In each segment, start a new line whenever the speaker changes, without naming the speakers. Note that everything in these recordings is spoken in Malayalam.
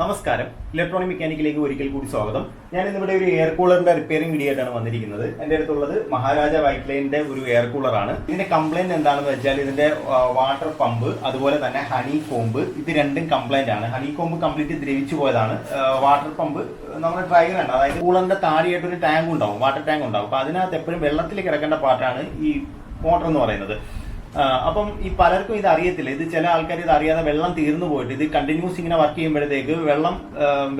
നമസ്കാരം. ഇലക്ട്രോണിക് മെക്കാനിക്കിലേക്ക് ഒരിക്കൽ കൂടി സ്വാഗതം. ഞാൻ ഇന്നിവിടെ ഒരു എയർ കൂളറിന്റെ റിപ്പയറിംഗ് വീഡിയോ ആയിട്ടാണ് വന്നിരിക്കുന്നത്. എന്റെ അടുത്തുള്ളത് മഹാരാജ വൈറ്റ് ലൈനിന്റെ ഒരു എയർ കൂളറാണ്. ഇതിന്റെ കംപ്ലൈന്റ് എന്താണെന്ന് വെച്ചാൽ ഇതിന്റെ വാട്ടർ പമ്പ് അതുപോലെ തന്നെ ഹണി കോമ്പ് ഇത് രണ്ടും കംപ്ലൈന്റ് ആണ്. ഹണി കോമ്പ് കംപ്ലീറ്റ് ദ്രവിച്ചു പോയതാണ്. വാട്ടർ പമ്പ് നമ്മുടെ ഡ്രൈവർ ഉണ്ട് അതായത് കൂളറിന്റെ താഴെയായിട്ട് ഒരു ടാങ്ക് ഉണ്ടാവും വാട്ടർ ടാങ്ക് ഉണ്ടാവും. അപ്പൊ അതിനകത്ത് എപ്പോഴും വെള്ളത്തിൽ കിടക്കേണ്ട പാർട്ടാണ് ഈ മോട്ടർ എന്ന് പറയുന്നത്. അപ്പം ഈ പലർക്കും ഇത് അറിയത്തില്ല. ഇത് ചില ആൾക്കാർ ഇത് അറിയാതെ വെള്ളം തീർന്നു പോയിട്ട് ഇത് കണ്ടിന്യൂസ് ഇങ്ങനെ വർക്ക് ചെയ്യുമ്പോഴത്തേക്ക് വെള്ളം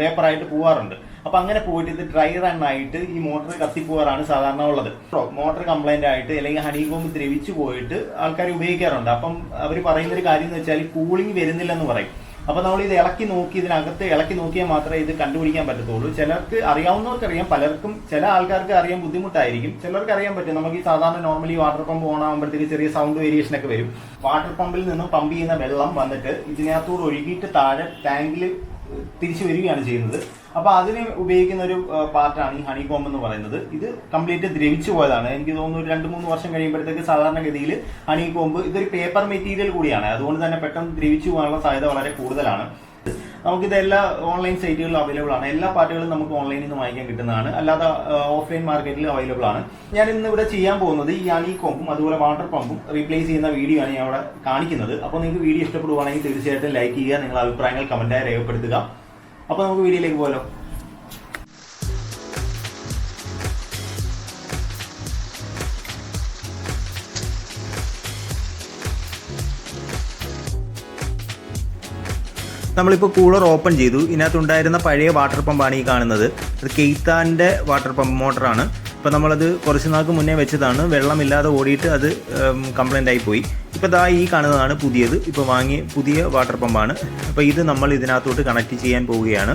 വേപ്പറായിട്ട് പോവാറുണ്ട്. അപ്പൊ അങ്ങനെ പോയിട്ട് ഇത് ഡ്രൈ റൺ ആയിട്ട് ഈ മോട്ടർ കത്തിപ്പോവാറാണ് സാധാരണ ഉള്ളത്. മോട്ടർ കംപ്ലൈന്റ് ആയിട്ട് അല്ലെങ്കിൽ ഹണി കോമ്പ് ദ്രവിച്ചു പോയിട്ട് ആൾക്കാർ ഉപയോഗിക്കാറുണ്ട്. അപ്പം അവർ പറയുന്ന ഒരു കാര്യം എന്ന് വെച്ചാൽ കൂളിംഗ് വരുന്നില്ലെന്ന് പറയും. അപ്പൊ നമ്മൾ ഇത് ഇളക്കി നോക്കി ഇതിനകത്ത് ഇളക്കി നോക്കിയാൽ മാത്രമേ ഇത് കണ്ടുപിടിക്കാൻ പറ്റത്തുള്ളൂ. ചിലർക്ക് അറിയാവുന്നവർക്ക് അറിയാം പലർക്കും ചില ആൾക്കാർക്ക് അറിയാൻ ബുദ്ധിമുട്ടായിരിക്കും. ചിലർക്ക് അറിയാൻ പറ്റും. നമുക്ക് ഈ സാധാരണ നോർമലി വാട്ടർ പമ്പ് ഓൺ ആകുമ്പോഴത്തേക്ക് ചെറിയ സൗണ്ട് വേരിയേഷൻ ഒക്കെ വരും. വാട്ടർ പമ്പിൽ നിന്നും പമ്പ് ചെയ്യുന്ന വെള്ളം വന്നിട്ട് ഇതിനകത്തോട് ഒഴുകിയിട്ട് താഴെ ടാങ്കിൽ തിരിച്ചു വരികയാണ് ചെയ്യുന്നത്. അപ്പൊ അതിന് ഉപയോഗിക്കുന്ന ഒരു പാർട്ടാണ് ഈ ഹണി കോംബ് എന്ന് പറയുന്നത്. ഇത് കംപ്ലീറ്റ് ദ്രവിച്ചു പോയതാണ്. എനിക്ക് തോന്നുന്നു ഒരു രണ്ട് മൂന്ന് വർഷം കഴിയുമ്പോഴത്തേക്ക് സാധാരണഗതിയിൽ ഹണി കോംബ് ഇതൊരു പേപ്പർ മെറ്റീരിയൽ കൂടിയാണ്. അതുകൊണ്ട് തന്നെ പെട്ടെന്ന് ദ്രവിച്ചു പോകാനുള്ള സാധ്യത വളരെ കൂടുതലാണ്. നമുക്കിത് എല്ലാ ഓൺലൈൻ സൈറ്റുകളിലും അവൈലബിൾ ആണ്. എല്ലാ പാർട്ടുകളും നമുക്ക് ഓൺലൈനിൽ നിന്ന് വാങ്ങിക്കാൻ കിട്ടുന്നതാണ്. അല്ലാതെ ഓഫ്ലൈൻ മാർക്കറ്റിൽ അവൈലബിൾ ആണ്. ഞാൻ ഇന്ന് ഇവിടെ ചെയ്യാൻ പോകുന്നത് ഈ അണി കോമ്പും അതുപോലെ വാട്ടർ പമ്പും റീപ്ലേസ് ചെയ്യുന്ന വീഡിയോ ആണ് ഞാൻ അവിടെ കാണിക്കുന്നത്. അപ്പോൾ നിങ്ങൾക്ക് വീഡിയോ ഇഷ്ടപ്പെടുവാണെങ്കിൽ തീർച്ചയായിട്ടും ലൈക്ക് ചെയ്യുക. നിങ്ങളുടെ അഭിപ്രായങ്ങൾ കമന്റായി രേഖപ്പെടുത്തുക. അപ്പോൾ നമുക്ക് വീഡിയോയിലേക്ക് പോലോ നമ്മളിപ്പോൾ കൂളർ ഓപ്പൺ ചെയ്തു. ഇതിനകത്തുണ്ടായിരുന്ന പഴയ വാട്ടർ പമ്പാണ് ഈ കാണുന്നത്. അത് കെയ്ത്താന്റെ വാട്ടർ പമ്പ് മോട്ടറാണ് ഇപ്പോൾ നമ്മളത് കുറച്ച് നാൾക്ക് മുന്നേ വെച്ചതാണ്. വെള്ളമില്ലാതെ ഓടിയിട്ട് അത് കംപ്ലൈന്റ് ആയി പോയി. ഇപ്പോൾ ദാ ഈ കാണുന്നതാണ് പുതിയത്. ഇപ്പോൾ വാങ്ങിയ പുതിയ വാട്ടർ പമ്പാണ് അപ്പോൾ ഇത് നമ്മൾ ഇതിനകത്തോട്ട് കണക്ട് ചെയ്യാൻ പോവുകയാണ്.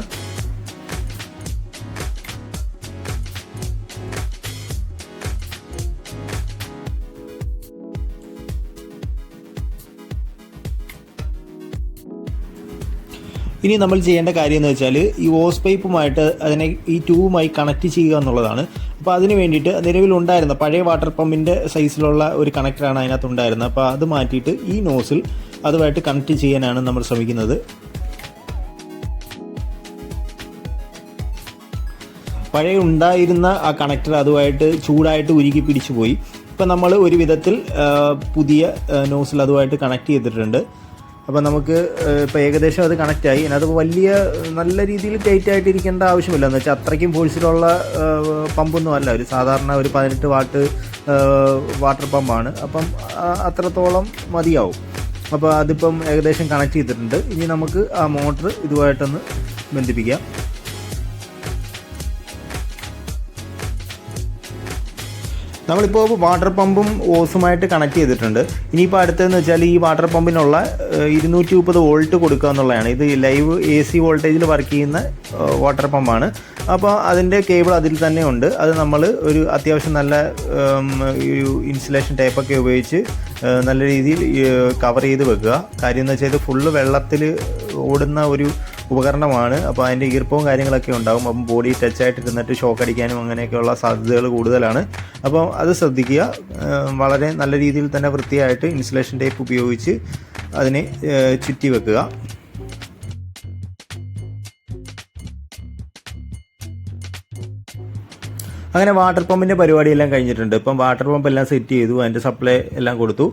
ഇനി നമ്മൾ ചെയ്യേണ്ട കാര്യം എന്ന് വെച്ചാൽ ഈ ഓസ് പൈപ്പുമായിട്ട് അതിനെ ഈ ട്യൂബുമായി കണക്ട് ചെയ്യുക എന്നുള്ളതാണ്. അപ്പോൾ അതിന് വേണ്ടിയിട്ട് നിലവിലുണ്ടായിരുന്ന പഴയ വാട്ടർ പമ്പിന്റെ സൈസിലുള്ള ഒരു കണക്ടറാണ് അതിനകത്ത് ഉണ്ടായിരുന്നത് അപ്പോൾ അത് മാറ്റിയിട്ട് ഈ നോസിൽ അതുമായിട്ട് കണക്ട് ചെയ്യാനാണ് നമ്മൾ ശ്രമിക്കുന്നത്. പഴയ ഉണ്ടായിരുന്ന ആ കണക്ടർ അതുമായിട്ട് ചൂടായിട്ട് ഉരുകി പിടിച്ചു പോയി ഇപ്പം നമ്മൾ ഒരു വിധത്തിൽ പുതിയ നോസിൽ അതുമായിട്ട് കണക്ട് ചെയ്തിട്ടുണ്ട്. അപ്പം നമുക്ക് ഇപ്പോൾ ഏകദേശം അത് കണക്റ്റ് ആയി. അതിനകത്ത് വലിയ നല്ല രീതിയിൽ ടൈറ്റ് ആയിട്ടിരിക്കേണ്ട ആവശ്യമില്ല. എന്ന് വെച്ചാൽ അത്രയ്ക്കും ഫോഴ്സിലുള്ള പമ്പൊന്നും അല്ല. ഒരു സാധാരണ ഒരു പതിനെട്ട് വാട്ട് വാട്ടർ പമ്പാണ് അപ്പം അത്രത്തോളം മതിയാവും. അപ്പോൾ അതിപ്പം ഏകദേശം കണക്ട് ചെയ്തിട്ടുണ്ട്. ഇനി നമുക്ക് ആ മോട്ടർ ഇതുമായിട്ടൊന്ന് ബന്ധിപ്പിക്കാം. നമ്മളിപ്പോൾ വാട്ടർ പമ്പും ഓസുമായിട്ട് കണക്ട് ചെയ്തിട്ടുണ്ട്. ഇനിയിപ്പോൾ അടുത്തതെന്ന് വെച്ചാൽ ഈ വാട്ടർ പമ്പിനുള്ള ഇരുന്നൂറ്റി മുപ്പത് വോൾട്ട് കൊടുക്കുക എന്നുള്ളതാണ്. ഇത് ലൈവ് എ സി വോൾട്ടേജിൽ വർക്ക് ചെയ്യുന്ന വാട്ടർ പമ്പാണ് അപ്പോൾ അതിന്റെ കേബിൾ അതിൽ തന്നെ ഉണ്ട്. അത് നമ്മൾ ഒരു അത്യാവശ്യം നല്ല ഒരു ഇൻസുലേഷൻ ടൈപ്പൊക്കെ ഉപയോഗിച്ച് നല്ല രീതിയിൽ കവർ ചെയ്ത് വെക്കുക. കാര്യം എന്ന് വെച്ചാൽ ഇത് ഫുള്ള് വെള്ളത്തിൽ ഓടുന്ന ഒരു ഉപകരണമാണ്. അപ്പോൾ അതിന്റെ ഈർപ്പവും കാര്യങ്ങളൊക്കെ ഉണ്ടാകും അപ്പം ബോഡി ടച്ച് ആയിട്ട് ഇരുന്നിട്ട് ഷോക്ക് അടിക്കാനും അങ്ങനെയൊക്കെയുള്ള സാധ്യതകൾ കൂടുതലാണ്. അപ്പം അത് ശ്രദ്ധിക്കുക. വളരെ നല്ല രീതിയിൽ തന്നെ വൃത്തിയായിട്ട് ഇൻസുലേഷൻ ടേപ്പ് ഉപയോഗിച്ച് അതിനെ ചുറ്റി വെക്കുക. അങ്ങനെ വാട്ടർ പമ്പിന്റെ പരിപാടിയെല്ലാം കഴിഞ്ഞിട്ടുണ്ട്. ഇപ്പം വാട്ടർ പമ്പ് എല്ലാം സെറ്റ് ചെയ്തു. അതിന്റെ സപ്ലൈ എല്ലാം കൊടുത്തു.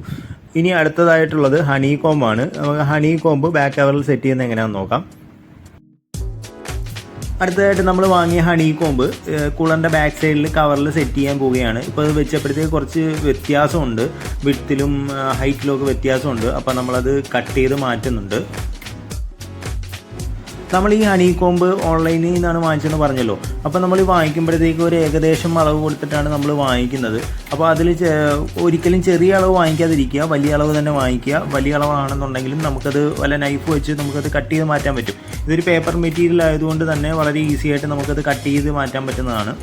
ഇനി അടുത്തതായിട്ടുള്ളത് ഹണി കോമ്പാണ് ഹണി കോമ്പ് ബാക്ക് കവറിൽ സെറ്റ് ചെയ്യുന്നത് എങ്ങനെയാണെന്ന് നോക്കാം. അടുത്തതായിട്ട് നമ്മൾ വാങ്ങിയ ഹണി കോമ്പ് കൂളറിന്റെ ബാക്ക് സൈഡിൽ കവറിൽ സെറ്റ് ചെയ്യാൻ പോവുകയാണ്. ഇപ്പോൾ അത് വെച്ചപ്പോഴത്തേക്ക് കുറച്ച് വ്യത്യാസമുണ്ട്. വിട്ടിലും ഹൈറ്റിലും ഒക്കെ വ്യത്യാസമുണ്ട്. അപ്പോൾ നമ്മളത് കട്ട് ചെയ്ത് മാറ്റുന്നുണ്ട്. നമ്മൾ ഈ ഹണി കോമ്പ് ഓൺലൈനിൽ നിന്നാണ് വാങ്ങിച്ചതെന്ന് പറഞ്ഞല്ലോ. അപ്പോൾ നമ്മൾ വാങ്ങിക്കുമ്പോഴത്തേക്ക് ഒരു ഏകദേശം അളവ് കൊടുത്തിട്ടാണ് നമ്മൾ വാങ്ങിക്കുന്നത്. അപ്പോൾ അതിൽ ഒരിക്കലും ചെറിയ അളവ് വാങ്ങിക്കാതിരിക്കുക വലിയ അളവ് തന്നെ വാങ്ങിക്കുക. വലിയ അളവാണെന്നുണ്ടെങ്കിലും നമുക്കത് വല്ല നൈഫ് വെച്ച് നമുക്കത് കട്ട് ചെയ്ത് മാറ്റാൻ പറ്റും. ഇതൊരു പേപ്പർ മെറ്റീരിയൽ ആയതുകൊണ്ട് തന്നെ വളരെ ഈസി ആയിട്ട് നമുക്കത് കട്ട് ചെയ്ത് മാറ്റാൻ പറ്റുന്നതാണ്.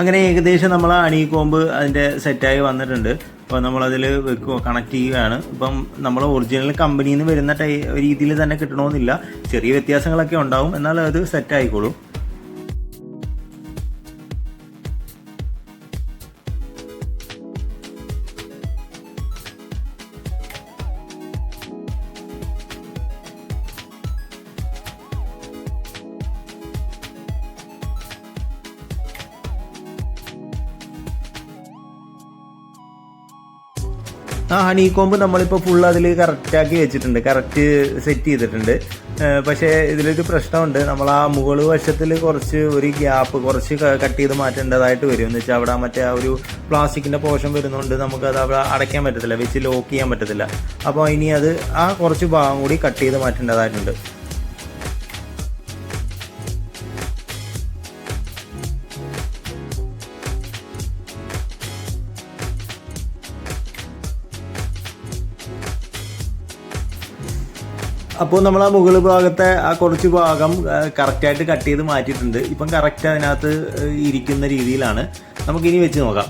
അങ്ങനെ ഏകദേശം നമ്മൾ അണി കോമ്പ് അതിന്റെ സെറ്റായി വന്നിട്ടുണ്ട്. അപ്പോൾ നമ്മളതിൽ വെക്കുക കണക്ട് ചെയ്യുകയാണ്. ഇപ്പം നമ്മൾ ഒറിജിനൽ കമ്പനിയിൽ നിന്ന് വരുന്ന ടൈ രീതിയിൽ തന്നെ കിട്ടണമെന്നില്ല ചെറിയ വ്യത്യാസങ്ങളൊക്കെ ഉണ്ടാവും. എന്നാൽ അത് സെറ്റ് ആയിക്കോളും. ആ ഹണി കോമ്പ് നമ്മളിപ്പോൾ ഫുൾ അതിൽ കറക്റ്റാക്കി വെച്ചിട്ടുണ്ട് കറക്റ്റ് സെറ്റ് ചെയ്തിട്ടുണ്ട്. പക്ഷേ ഇതിലൊരു പ്രശ്നമുണ്ട്. നമ്മൾ ആ മുകൾ വശത്തിൽ കുറച്ച് ഒരു ഗ്യാപ്പ് കുറച്ച് കട്ട് ചെയ്ത് മാറ്റേണ്ടതായിട്ട് വരും. എന്ന് വെച്ചാൽ അവിടെ മറ്റേ ആ ഒരു പ്ലാസ്റ്റിക്കിന്റെ പോഷൻ വരുന്നതുകൊണ്ട് നമുക്കത് അവിടെ അടയ്ക്കാൻ പറ്റത്തില്ല വെച്ച് ലോക്ക് ചെയ്യാൻ പറ്റത്തില്ല. അപ്പോൾ ഇനി അത് ആ കുറച്ച് ഭാഗം കൂടി കട്ട് ചെയ്ത് മാറ്റേണ്ടതായിട്ടുണ്ട്. അപ്പോൾ നമ്മൾ ആ മുകൾ ഭാഗത്തെ ആ കുറച്ച് ഭാഗം കറക്റ്റായിട്ട് കട്ട് ചെയ്ത് മാറ്റിയിട്ടുണ്ട്. ഇപ്പം കറക്റ്റ് അതിനകത്ത് ഇരിക്കുന്ന രീതിയിലാണ്. നമുക്കിനി വെച്ച് നോക്കാം.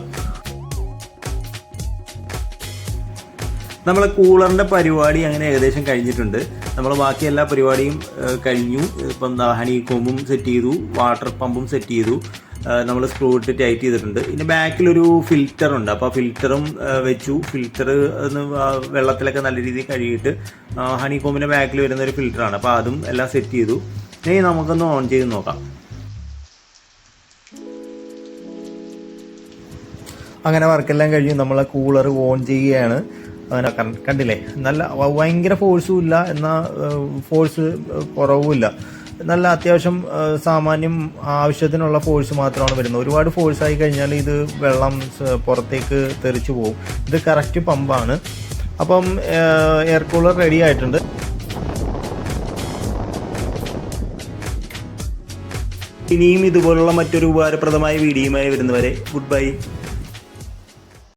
നമ്മളെ കൂളറിന്റെ പരിപാടി അങ്ങനെ ഏകദേശം കഴിഞ്ഞിട്ടുണ്ട്. നമ്മൾ ബാക്കി എല്ലാ പരിപാടിയും കഴിഞ്ഞു. ഇപ്പം ഹണി കോമ്പും സെറ്റ് ചെയ്തു വാട്ടർ പമ്പും സെറ്റ് ചെയ്തു. നമ്മൾ സ്ക്രൂ ഇട്ട് ടൈറ്റ് ചെയ്തിട്ടുണ്ട്. ഇനി ബാക്കിലൊരു ഫിൽറ്റർ ഉണ്ട്. അപ്പോൾ ഫിൽറ്ററും വെച്ചു. ഫിൽറ്റർ വെള്ളത്തിലൊക്കെ നല്ല രീതിയിൽ കഴുകിയിട്ട് ഹണി കോമ്പിന്റെ ബാക്കിൽ വരുന്ന ഒരു ഫിൽറ്ററാണ് അപ്പോൾ അതും എല്ലാം സെറ്റ് ചെയ്തു. ഇനി നമുക്കൊന്ന് ഓൺ ചെയ്ത് നോക്കാം. അങ്ങനെ വർക്കെല്ലാം കഴിഞ്ഞ് നമ്മളെ കൂളർ ഓൺ ചെയ്യുകയാണ്. അങ്ങനെ കണ്ടില്ലേ? നല്ല ഭയങ്കര ഫോഴ്സും ഇല്ല. എന്നാൽ ഫോഴ്സ് കുറവുമില്ല. നല്ല അത്യാവശ്യം സാമാന്യം ആവശ്യത്തിനുള്ള ഫോഴ്സ് മാത്രമാണ് വരുന്നത്. ഒരുപാട് ഫോഴ്സ് ആയി കഴിഞ്ഞാൽ ഇത് വെള്ളം പുറത്തേക്ക് തെറിച്ചു പോകും ഇത് കറക്റ്റ് പമ്പാണ് അപ്പം എയർ കൂളർ റെഡി ആയിട്ടുണ്ട്. ഇനിയും ഇതുപോലുള്ള മറ്റൊരു ഉപകാരപ്രദമായ വീഡിയോയുമായി വരുന്നവരെ ഗുഡ് ബൈ